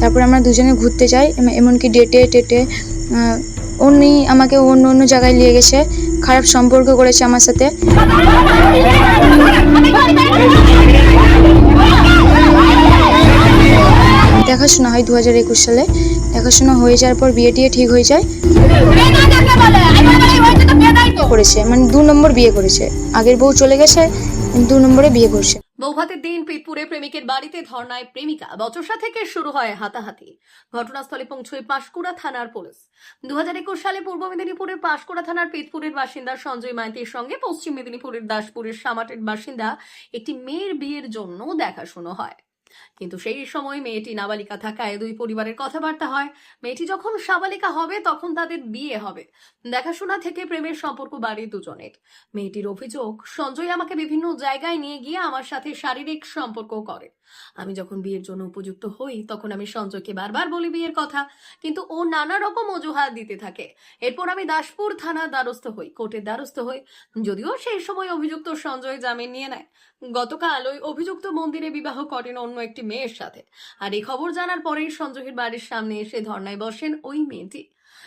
তারপর আমরা দুজনে ঘুরতে যাই এমনকি ডেটে, টেটে উনি আমাকে অন্য অন্য জায়গায় নিয়ে গেছে, খারাপ সম্পর্ক করেছে আমার সাথে। দেখাশোনা হয় দু হাজার একুশ সালে। দেখাশোনা হয়ে যাওয়ার পর বিয়ে টিয়ে ঠিক হয়ে যায়। করেছে মানে দু নম্বর বিয়ে করেছে। আগের বউ চলে গেছে, দু নম্বরে বিয়ে করছে। বৌভাতের দিন পিরপুরে প্রেমিকের বাড়িতে ধর্নায় প্রেমিকা। বচসা থেকে শুরু হয় হাতাহাতি। ঘটনাস্থলে পৌঁছয় পাঁশকুড়া থানার পুলিশ। দুহাজার একুশ সালে পূর্ব মেদিনীপুরের পাঁশকুড়া থানার পিতপুরের বাসিন্দা সঞ্জয় মাইতির সঙ্গে পশ্চিম মেদিনীপুরের দাসপুরের সামাটের বাসিন্দা একটি মেয়ের বিয়ের জন্য দেখাশুনো হয়। কিন্তু সেই সময় মেয়েটি নাবালিকা থাকায় দুই পরিবারের কথাবার্তা হয়। মেয়েটি যখন সাবালিকা হবে, তখন তাদের বিয়ে হবে। দেখাশোনা থেকে প্রেমের সম্পর্ক বাড়ে দুজনের। মেয়েটির অভিযোগ, সঞ্জয় আমাকে বিভিন্ন জায়গায় নিয়ে গিয়ে আমার সাথে শারীরিক সম্পর্ক করে। আমি যখন বিয়ের জন্য উপযুক্ত হই, তখন আমি সঞ্জয়কে বারবার বলি বিয়ের কথা, কিন্তু ও নানা রকম অজুহাত দিতে থাকে। এরপর আমি দাসপুর থানার দ্বারস্থ হই, কোর্টের দ্বারস্থ হই। যদিও সেই সময় অভিযুক্ত সঞ্জয় জামিন নিয়ে নেয়। গতকাল ওই অভিযুক্ত মন্দিরে বিবাহ করেন অন্য একটি মেয়ের সাথে। আর এই খবর জানার পরেই সঞ্জয়ের বাড়ির সামনে এসে ধর্নায় বসেন ওই মেয়েটি।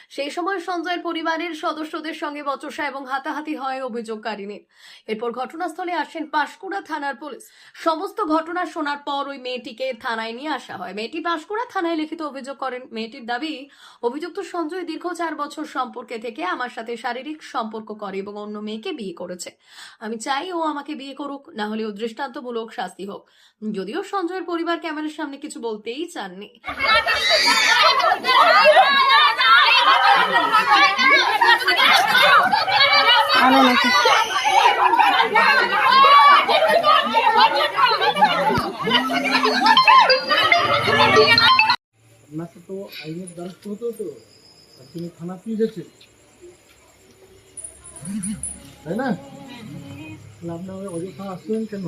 সেই সময় সঞ্জয়ের পরিবারের সদস্যদের সঙ্গে বচসা এবং হাতাহাতি হয় অভিযোগকারিনীর এরপর ঘটনাস্থলে আসেন পাঁশকুড়া থানার পুলিশ। সমস্ত ঘটনা শোনার পর ওই মেয়েটিকে থানায় নিয়ে আসা হয়। মেয়েটি পাঁশকুড়া থানায় লিখিত অভিযোগ করেন। মেয়েটির দাবি, অভিযুক্ত সঞ্জয় দীর্ঘ চার বছর সম্পর্কে থেকে আমার সাথে শারীরিক সম্পর্ক করে এবং অন্য মেয়েকে বিয়ে করেছে। আমি চাই ও আমাকে বিয়ে করুক, না হলে ও দৃষ্টান্তমূলক শাস্তি হোক। যদিও সঞ্জয়ের পরিবার ক্যামেরার সামনে কিছু বলতেই চাননি। আপনাকে তো আইনের দ্বারস্থ হতে হতো আর তিনি থানা পিয়েছে তাই না তাহলে আপনার আসছেন কেন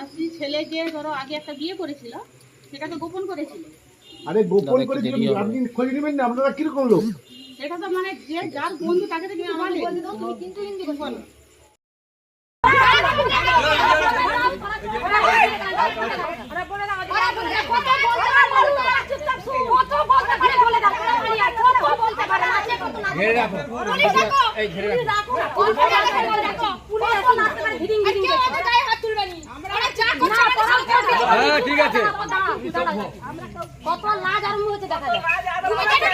আসছি ছেলে যে ধরো আগে একটা বিয়ে করেছিল সেটাকে গোপন করেছিল। আরে গোপন করে আপনি খোঁজ নেবেন না আপনারা কীরকম লোক? সেটা তো মানে যে যার বন্ধু তাকে তো তুমি কিন্তু হিন্দি বলো হ্যাঁ ঠিক আছে কত লাজ আরম্ভ হয়েছে দেখা যায়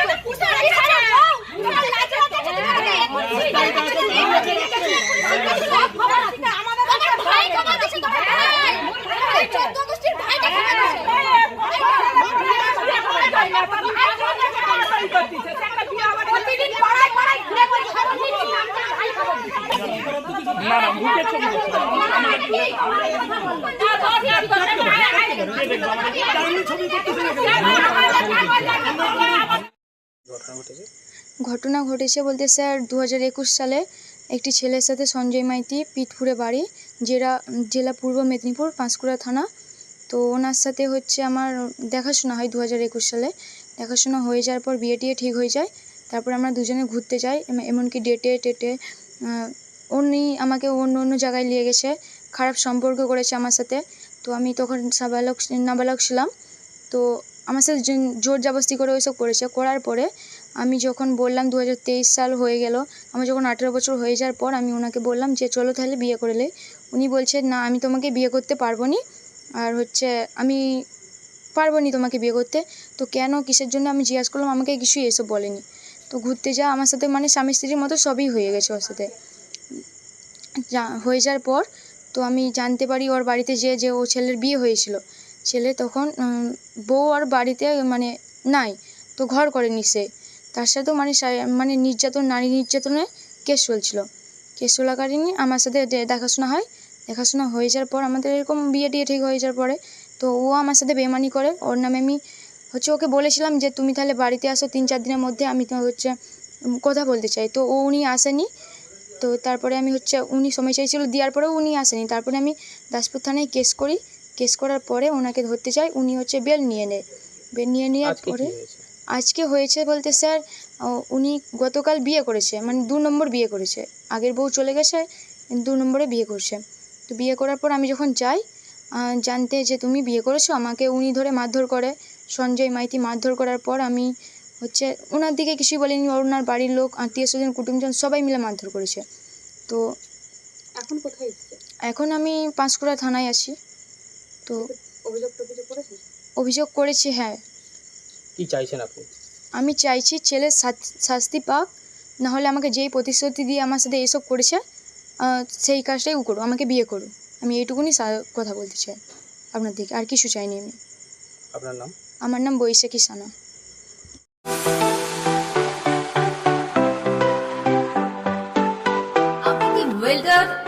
ঘটনা ঘটেছে বলতে স্যার দু হাজার একুশ সালে একটি ছেলের সাথে সঞ্জয় মাইতি পিঠপুরে বাড়ি জেলা জেলা পূর্ব মেদিনীপুর, পাঁশকুড়া থানা। তো ওনার সাথে হচ্ছে আমার দেখাশোনা হয় দু হাজার একুশ সালে। দেখাশোনা হয়ে যাওয়ার পর বিয়ে টিয়ে ঠিক হয়ে যায়। তারপর আমরা দুজনে ঘুরতে যাই, এমনকি ডেটে টেটে উনি আমাকে অন্য অন্য জায়গায় নিয়ে গেছে, খারাপ সম্পর্ক করেছে আমার সাথে। তো আমি তখন সাবালক, নাবালক ছিলাম। তো আমার সাথে জোর- জবরদস্তি করে ওইসব করেছে। করার পরে আমি যখন বললাম দু হাজার তেইশ সাল হয়ে গেল, আমার যখন আঠেরো বছর হয়ে যাওয়ার পর আমি ওনাকে বললাম যে, চলো তাহলে বিয়ে করে লে উনি বলছে, না, আমি তোমাকে বিয়ে করতে পারব নি। আর হচ্ছে, আমি পারব নি তোমাকে বিয়ে করতে। তো কেন, কিসের জন্য আমি জিজ্ঞাসা করলাম, আমাকে কিছুই এসব বলেনি। তো ঘুরতে যা আমার সাথে মানে স্বামী স্ত্রীর মতো সবই হয়ে গেছে ওর সাথে। হয়ে যাওয়ার পর তো আমি জানতে পারি ওর বাড়িতে যে যে ও ছেলের বিয়ে হয়েছিল। ছেলে তখন বউ আর বাড়িতে মানে নাই। তো ঘর করেনি সে। তার সাথেও মানে মানে নির্যাতন, নারী নির্যাতনের কেস চলছিল। কেস চলাকালীনই আমার সাথে দেখাশোনা হয়। দেখাশোনা হয়ে যাওয়ার পর আমাদের এরকম বিয়ে টিয়ে ঠিক হয়ে যাওয়ার পরে তো ও আমার সাথে বেমানি করে। ওর নামে আমি হচ্ছে ওকে বলেছিলাম যে, তুমি তাহলে বাড়িতে আসো তিন, চার দিনের মধ্যে আমি হচ্ছে কথা বলতে চাই। তো ও উনি আসেনি। তো তারপরে আমি হচ্ছে উনি সময় চাইছিল দেওয়ার পরেও উনি আসেনি। তারপরে আমি দাসপুর থানায় কেস করি। কেস করার পরে ওনাকে ধরতে চাই উনি হচ্ছে বেল নিয়ে নেয়। বেল নিয়ে নেওয়ার পরে আজকে হয়েছে বলতে স্যার উনি গতকাল বিয়ে করেছে মানে দু নম্বর বিয়ে করেছে। আগের বউ চলে গেছে দু নম্বরে বিয়ে করছে। তো বিয়ে করার পর আমি যখন যাই জানতে যে তুমি বিয়ে করেছ আমাকে উনি ধরে মারধর করে। সঞ্জয় মাইতি মারধর করার পর আমি হচ্ছে ওনার দিকে কিছুই বলেনি ওনার বাড়ির লোক আত্মীয় স্বজন কুটুমজন সবাই মিলে মারধর করেছে। তো এখন কোথায় এখন আমি পাঁশকুড়া থানায় আছি। তো অভিযোগ অভিযোগ করেছি হ্যাঁ। কি চাইছেন আপনি? আমি চাইছি ছেলের শাত- শাস্তি পাক নাহলে আমাকে যেই প্রতিশ্রুতি দিয়ে আমার সাথে এসব করেছে সেই কাজটাই ও করো আমাকে বিয়ে করো আমি এইটুকুনি কথা বলতে চাই আপনার দিকে আর কিছু চাইনি আমি। আপনার নাম? আমার নাম বৈশাখী সানা।